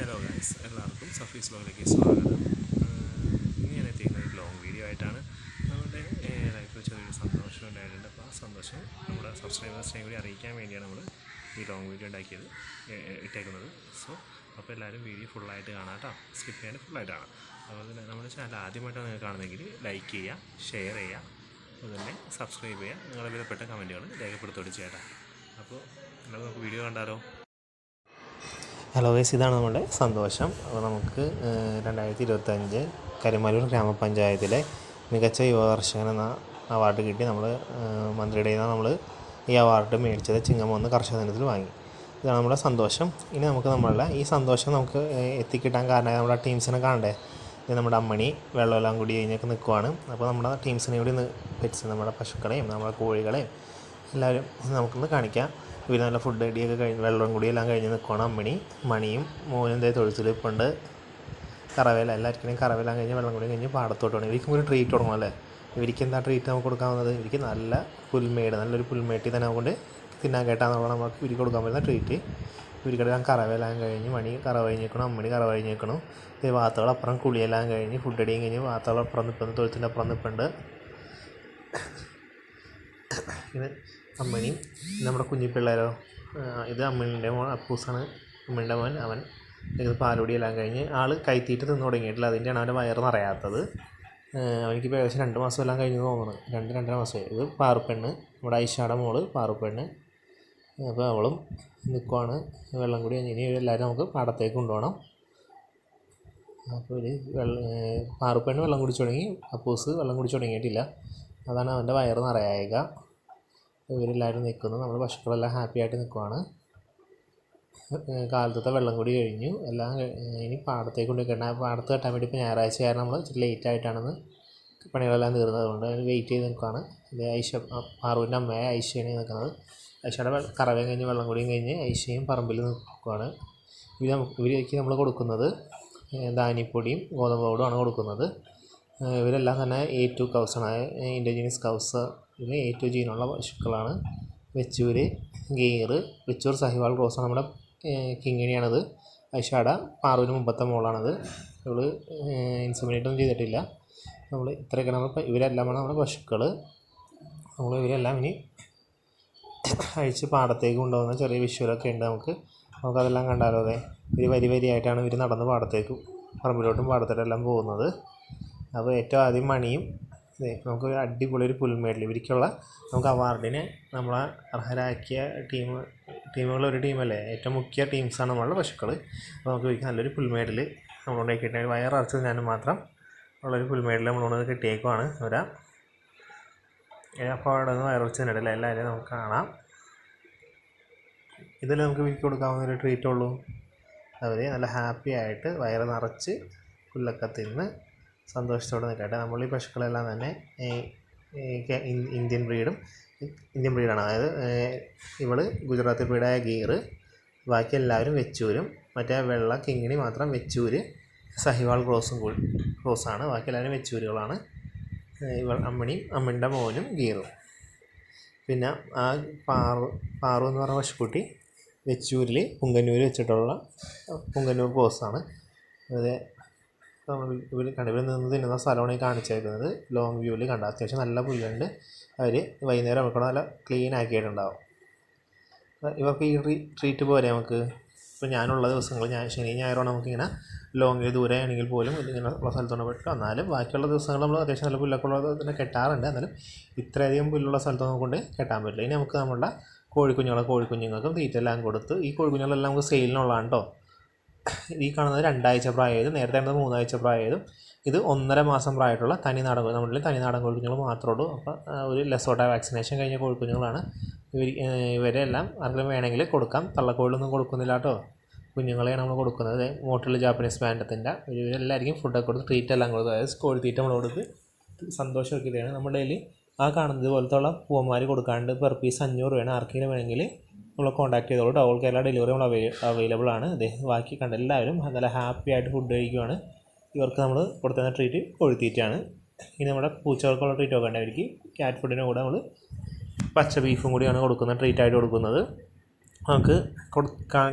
Hello guys എല്ലാവർക്കും സഫീസ് ബ്ലോഗിലേക്ക് സ്വാഗതം. ഇന്ന് ഞാൻ എത്തിക്കുന്ന ഒരു ലോങ് വീഡിയോ ആയിട്ടാണ്. നമ്മുടെ ലൈഫിൽ ചെറിയൊരു സന്തോഷം ഉണ്ടായിട്ടുണ്ട്. അപ്പോൾ ആ സന്തോഷം നമ്മുടെ സബ്സ്ക്രൈബേഴ്സിനെ കൂടി അറിയിക്കാൻ വേണ്ടിയാണ് നമ്മൾ ഈ ലോങ് വീഡിയോ ഉണ്ടാക്കിയത് ഇട്ടേക്കുന്നത്. സോ അപ്പോൾ എല്ലാവരും വീഡിയോ ഫുള്ളായിട്ട് കാണാം കേട്ടോ. സ്കിപ്പ് ചെയ്യാണ്ട് ഫുള്ളായിട്ട് കാണാം. അതുപോലെ തന്നെ നമ്മുടെ ചാനൽ ആദ്യമായിട്ടാണ് നിങ്ങൾ കാണുന്നതെങ്കിൽ ലൈക്ക് ചെയ്യുക ഷെയർ ചെയ്യുക അതുപോലെ തന്നെ സബ്സ്ക്രൈബ് ചെയ്യുക. നിങ്ങളുടെ വിധപ്പെട്ട കമന്റുകൾ രേഖപ്പെടുത്തുകയും ചേട്ടാ അപ്പോൾ നമുക്ക് വീഡിയോ കണ്ടാലോ? ഹലോ ഗൈസ് ഇതാണ് നമ്മുടെ സന്തോഷം. അപ്പോൾ നമുക്ക് രണ്ടായിരത്തി ഇരുപത്തഞ്ച് കരിമലൂർ ഗ്രാമപഞ്ചായത്തിലെ മികച്ച യുവകർഷകൻ എന്ന അവാർഡ് കിട്ടി. നമ്മൾ മന്ത്രിയുടെ നിന്ന് നമ്മൾ ഈ അവാർഡ് മേടിച്ചത് ചിങ്ങമൊന്ന് കർഷക ദിനത്തിൽ വാങ്ങി. ഇതാണ് നമ്മുടെ സന്തോഷം. ഇനി നമുക്ക് നമ്മളുടെ ഈ സന്തോഷം നമുക്ക് എത്തിക്കിട്ടാൻ കാരണമായി നമ്മുടെ ടീംസിനെ കാണണ്ടേ? നമ്മുടെ അമ്മണി വെള്ളമെല്ലാം കൂടി കഴിഞ്ഞൊക്കെ നിൽക്കുവാണ് അപ്പോൾ നമ്മുടെ ടീംസിനെ കൂടി പെറ്റ്സ് നമ്മുടെ പശുക്കളെയും നമ്മുടെ കോഴികളെയും എല്ലാവരും നമുക്കൊന്ന് കാണിക്കാം. ഇവർ നല്ല ഫുഡ് അടിയൊക്കെ കഴിഞ്ഞ് വെള്ളം കൂടി എല്ലാം കഴിഞ്ഞ് നിൽക്കണം അമ്മണി മണിയും മോനും ദേ തൊഴുത്തിലിപ്പുണ്ട് കറവേല എല്ലാവർക്കും കറവേലാൻ കഴിഞ്ഞ് വെള്ളം കൂടി കഴിഞ്ഞ് പാടത്തോട്ട് വേണം ഇവർക്കും ഒരു ട്രീറ്റ് തുടങ്ങണം അല്ലേ? ഇവർക്ക് എന്താ ട്രീറ്റ് നമുക്ക് കൊടുക്കാവുന്നത് ഇവർക്ക് നല്ല പുൽമേട് നല്ലൊരു പുൽമേട്ടി തന്നെ കൊണ്ട് തിന്നാൻ കേട്ടാന്നുള്ള നമുക്ക് ഇവർക്ക് കൊടുക്കാൻ പറ്റുന്ന ട്രീറ്റ് ഇവർക്കെല്ലാം കറവേലാൻ കഴിഞ്ഞ് മണി കറ കഴിഞ്ഞേക്കണം അമ്മണി കറ കഴിഞ്ഞേക്കണം ഈ വാത്തകളപ്പുറം കുളിയെല്ലാം കഴിഞ്ഞ് ഫുഡ് അടിയും കഴിഞ്ഞ് വാത്തകളപ്പുറം നിൽപ്പുണ്ട് തൊഴുത്തിന്റെ അപ്പുറം നിൽപ്പുണ്ട് ഇത് അമ്മണിയും നമ്മുടെ കുഞ്ഞിപ്പിള്ളേരോ ഇത് അമ്മിണിന്റെ മോൻ അപ്പൂസാണ്. അമ്മിന്റെ മോൻ അവൻ. ഇത് പാലുടിയെല്ലാം കഴിഞ്ഞ് ആൾ കൈത്തീറ്റ് തിന്നു തുടങ്ങിയിട്ടില്ല. അതിന്റെയാണ് അവന്റെ വയറ് നിറയാത്തത്. അവനിക്കിപ്പോൾ ഏകദേശം രണ്ട് മാസം എല്ലാം കഴിഞ്ഞ് തോന്നുന്നു. രണ്ട് രണ്ടര മാസമായി ഇത് പാറുപ്പെണ്ണ് നമ്മുടെ ഐഷാടെ മോൾ പാറുപ്പെണ്ണ് അപ്പോൾ അവളും നിൽക്കുവാണ് വെള്ളം കൂടി ഇനി എല്ലാവരും നമുക്ക് പാടത്തേക്ക് കൊണ്ടുപോകണം. അപ്പോൾ ഒരു വെള്ള പാറുപ്പെണ്ണ് വെള്ളം കുടിച്ചു തുടങ്ങി. അപ്പൂസ് വെള്ളം കുടിച്ചു തുടങ്ങിയിട്ടില്ല. അതാണ് അവന്റെ വയറ് നിറയായക. ഇവരെല്ലാവരും നിൽക്കുന്നു. നമ്മൾ പശുക്കളെല്ലാം ഹാപ്പി ആയിട്ട് നിൽക്കുവാണ്. കാലത്തത്തെ വെള്ളം കൂടി കഴിഞ്ഞു. എല്ലാം ഇനി പാടത്തേക്ക് കൊണ്ട് കെട്ടാൻ പാടത്ത് കെട്ടാൻ വേണ്ടി ഇപ്പോൾ ഞായറാഴ്ച കാരണം നമ്മൾ ഇച്ചിരി ലേറ്റ് ആയിട്ടാണെന്ന് പണികളെല്ലാം തീർന്നത്. കൊണ്ട് വെയിറ്റ് ചെയ്ത് നിൽക്കുകയാണ് ഇത് ഐഷ പാറുവിന്റെ അമ്മയെ ഐശയാണ് നിൽക്കുന്നത്. ഐശയുടെ കറവയും കഴിഞ്ഞ് വെള്ളം കൂടിയും കഴിഞ്ഞ് ഐഷയും പറമ്പിൽ നിൽക്കുകയാണ് ഇവർ നമുക്ക് ഇവർക്ക് നമ്മൾ കൊടുക്കുന്നത് ധാന്യപ്പൊടിയും ഗോതമ്പ് പൗഡറുമാണ് കൊടുക്കുന്നത്. ഇവരെല്ലാം തന്നെ എ ടു കൗസാണ് ഇൻഡിജിനസ് കൗസ് ഇവ എ ടു ജീനുള്ള പശുക്കളാണ്. വെച്ചൂര് ഗീറ് വെച്ചൂർ സഹിവാൾ ക്രോസാണ് നമ്മുടെ കിങ്ങിണിയാണത്. ഐഷാട പാറൂന് മുമ്പത്തെ മോളാണത്. ഇവൾ ഇൻസമിനേറ്റ് ഒന്നും ചെയ്തിട്ടില്ല. നമ്മൾ ഇത്രയൊക്കെ നമ്മൾ ഇവരെല്ലാമാണ് നമ്മുടെ പശുക്കൾ നമ്മൾ ഇവരെല്ലാം ഇനി അഴിച്ച് പാടത്തേക്ക് കൊണ്ടുപോകുന്ന ചെറിയ വിഷ്വലൊക്കെ ഉണ്ട് നമുക്ക്. നമുക്കതെല്ലാം കണ്ടാലോ അതെ? ഇവർ വരി വരിയായിട്ടാണ് ഇവർ നടന്ന് പാടത്തേക്കും പറമ്പിലോട്ടും പാടത്തോട്ടെല്ലാം പോകുന്നത്. അപ്പോൾ ഏറ്റവും ആദ്യം മണിയും നമുക്ക് അടിപൊളി ഒരു പുൽമേടിൽ ഇവർക്കുള്ള നമുക്ക് അവാർഡിന് നമ്മളെ അർഹരാക്കിയ ടീം ടീമുകൾ ഒരു ടീമല്ലേ ഏറ്റവും മുഖ്യ ടീംസാണ് നമ്മളുടെ പശുക്കൾ അപ്പോൾ നമുക്ക് ഇവർക്ക് നല്ലൊരു പുൽമേടൽ നമ്മളോട് കിട്ടിയ വയററച്ചത് ഞാനും മാത്രം ഉള്ളൊരു പുൽമേടൽ നമ്മളോട് കിട്ടിയേക്കുവാണ്. ഒരാ അപ്പോൾ അവിടെ നിന്ന് വയററച്ച് തന്നിട്ടില്ല എല്ലാവരെയും നമുക്ക് കാണാം. ഇതിൽ നമുക്ക് വിൽക്കി കൊടുക്കാവുന്ന ഒരു ട്രീറ്റ് ഉള്ളൂ. അവർ നല്ല ഹാപ്പി ആയിട്ട് വയറ് നിറച്ച് പുല്ലൊക്കെ തിന്ന് സന്തോഷത്തോടെ നിൽക്കട്ടെ. നമ്മൾ ഈ പശുക്കളെല്ലാം തന്നെ ഇന്ത്യൻ ബ്രീഡും ഇന്ത്യൻ ബ്രീഡാണ്. അതായത് ഇവൾ ഗുജറാത്തി ബ്രീഡായ ഗീറ് ബാക്കി എല്ലാവരും വെച്ചൂരും. മറ്റേ വെള്ള കിങ്ങിണി മാത്രം വെച്ചൂര്. സഹിവാൾ ക്രോസും കൂടി ക്രോസാണ്. ബാക്കി എല്ലാവരും വെച്ചൂരുകളാണ്. ഇവൾ അമ്മണിയും അമ്മണിന്റെ മോനും ഗീറും. പിന്നെ ആ പാറു പാറു എന്ന് പറഞ്ഞ പശുക്കുട്ടി വെച്ചൂരിൽ പുങ്കന്നൂർ വെച്ചിട്ടുള്ള പുങ്കന്നൂർ ക്രോസാണ്. അതെ നമ്മൾ ഇവർ കണ്ട ഇവർ നിന്ന് തിന്നുന്ന സ്ഥലമാണ് ഈ കാണിച്ചേക്കുന്നത്. ലോങ് വ്യൂവിൽ കണ്ട. അത്യാവശ്യം നല്ല പുല്ലുണ്ട്. അവർ വൈകുന്നേരം നമുക്ക് നല്ല ക്ലീൻ ആക്കിയിട്ടുണ്ടാവും. ഇവർക്ക് ഈ ട്രീ ട്രീറ്റ് പോരെ നമുക്ക്? ഇപ്പോൾ ഞാനുള്ള ദിവസങ്ങൾ ഞാൻ ശനി ഞായറാണ് നമുക്കിങ്ങനെ ലോങ് ദൂരെ ആണെങ്കിൽ പോലും ഇങ്ങനെ ഉള്ള സ്ഥലത്തോണ്ട് പോയിട്ട് എന്നാലും ബാക്കിയുള്ള ദിവസങ്ങൾ നമ്മൾ അത്യാവശ്യം നല്ല പുല്ലൊക്കെ ഉള്ളത് തന്നെ കെട്ടാറുണ്ട്. എന്നാലും ഇത്രയധികം പുല്ലുള്ള സ്ഥലത്തൊന്നും കൊണ്ട് കെട്ടാൻ പറ്റില്ല. ഇനി നമുക്ക് നമ്മളുടെ കോഴിക്കുഞ്ഞുങ്ങളെ കോഴിക്കുഞ്ഞുങ്ങൾക്കും തീറ്റ എല്ലാം കൊടുത്ത് ഈ കോഴിക്കുഞ്ഞുങ്ങളെല്ലാം നമുക്ക് സെയിലിനുള്ളതാണ് കേട്ടോ ഈ കാണുന്നത് രണ്ടാഴ്ച പ്രായമായതും നേരത്തെ കണ്ടത് മൂന്നാഴ്ച പ്രായമായതും ഇത് ഒന്നര മാസം പ്രായമായിട്ടുള്ള തനി നാടൻ നമ്മളിൽ തനി നാടൻ കോഴിക്കുഞ്ഞുങ്ങൾ മാത്രമേ ഉള്ളൂ. അപ്പോൾ ഒരു ലെസോട്ട വാക്സിനേഷൻ കഴിഞ്ഞ കോഴിക്കുഞ്ഞുങ്ങളാണ്. ഇവർ ഇവരെല്ലാം ആർക്കും വേണമെങ്കിൽ കൊടുക്കാം. തള്ളക്കോഴിലൊന്നും കൊടുക്കുന്നില്ല കേട്ടോ. കുഞ്ഞുങ്ങളെയാണ് നമ്മൾ കൊടുക്കുന്നത്. മോട്ടിൽ ജാപ്പനീസ് ബാൻഡത്തിന്റെ ഇവരെല്ലാവർക്കും ഫുഡൊക്കെ കൊടുത്ത് ട്രീറ്റ് എല്ലാം കൊടുത്ത്. അതായത് കോഴിത്തീറ്റ നമ്മൾ കൊടുത്ത് സന്തോഷമൊക്കെ ഇതാണ് നമ്മുടെ കയ്യിൽ ആ കാണുന്നത് പോലത്തെ ഉള്ള പൂവന്മാർ കൊടുക്കാണ്ട് പെർ പീസ് അഞ്ഞൂറ് രൂപയാണ്. ആർക്കെങ്കിലും വേണമെങ്കിൽ നമ്മൾ കോൺടാക്ട് ചെയ്തോളൂ. ടോൾ കേരള ഡെലിവറി നമ്മൾ അവൈലബിൾ ആണ്. അദ്ദേഹം ബാക്കി കണ്ട എല്ലാവരും നല്ല ഹാപ്പി ആയിട്ട് ഫുഡ് കഴിക്കുവാണ്. ഇവർക്ക് നമ്മൾ കൊടുത്തുന്ന ട്രീറ്റ് കൊഴുത്തിയിട്ടാണ് ഇനി നമ്മുടെ പൂച്ചകൾക്കുള്ള ട്രീറ്റ് ഒക്കെ ഉണ്ടായിരിക്കും ക്യാറ്റ് ഫുഡിന്റെ കൂടെ നമ്മൾ പച്ച ബീഫും കൂടിയാണ് കൊടുക്കുന്നത് ട്രീറ്റ് ആയിട്ട് കൊടുക്കുന്നത്. നമുക്ക്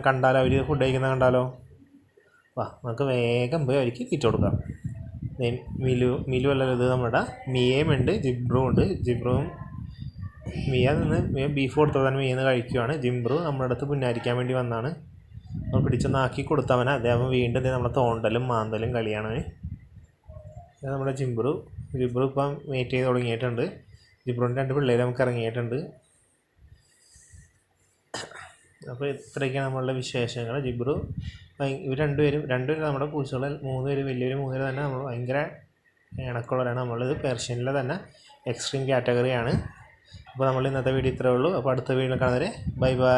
കണ്ടാലോ? അവർ ഫുഡ് കഴിക്കുന്നത് കണ്ടാലോ? വാ നമുക്ക് വേഗം പോയി അവർക്ക് തീറ്റ കൊടുക്കാം. മിലു മിലു അല്ലല്ലോ ഇത് നമ്മുടെ മിയയും ഉണ്ട് ജിബ്രും ഉണ്ട്. ജിബ്രുവും മിയ നിന്ന് മിയ ബീഫ് കൊടുത്തത് തന്നെ മിയ കഴിക്കുവാണ്. ജിംബ്രു നമ്മുടെ അടുത്ത് പുന്നാരിക്കാൻ വേണ്ടി വന്നാണ്. നമ്മൾ പിടിച്ചൊന്നാക്കി കൊടുത്തവനെ. അദ്ദേഹം വീണ്ടും ദേ നമ്മളെ തോണ്ടലും മാന്തലും കളിയാണ്. നമ്മുടെ ജിംബ്രു. ജിബ്രു ഇപ്പം വെയിറ്റ് ചെയ്ത് തുടങ്ങിയിട്ടുണ്ട്. ജിബ്രുവിന്റെ രണ്ട് പിള്ളേർ നമുക്ക് ഇറങ്ങിയിട്ടുണ്ട്. അപ്പോൾ ഇത്രയൊക്കെയാണ് നമ്മളുടെ വിശേഷങ്ങൾ ജിബ്രു ഇവർ രണ്ടുപേരും രണ്ടുപേരും നമ്മുടെ പൂച്ചകൾ മൂന്ന് പേര് വലിയൊരു മൂന്ന് തന്നെ. നമ്മൾ ഭയങ്കര ഇണക്കുള്ളവരാണ് നമ്മളിത് പെർഷ്യനിലെ തന്നെ എക്സ്ട്രീം കാറ്റഗറിയാണ് അപ്പോൾ നമ്മൾ ഇന്നത്തെ വീഡിയോ ഇത്രേ ഉള്ളൂ അപ്പോൾ അടുത്ത വീഡിയോ കാണുന്നവരെ ബൈ ബൈ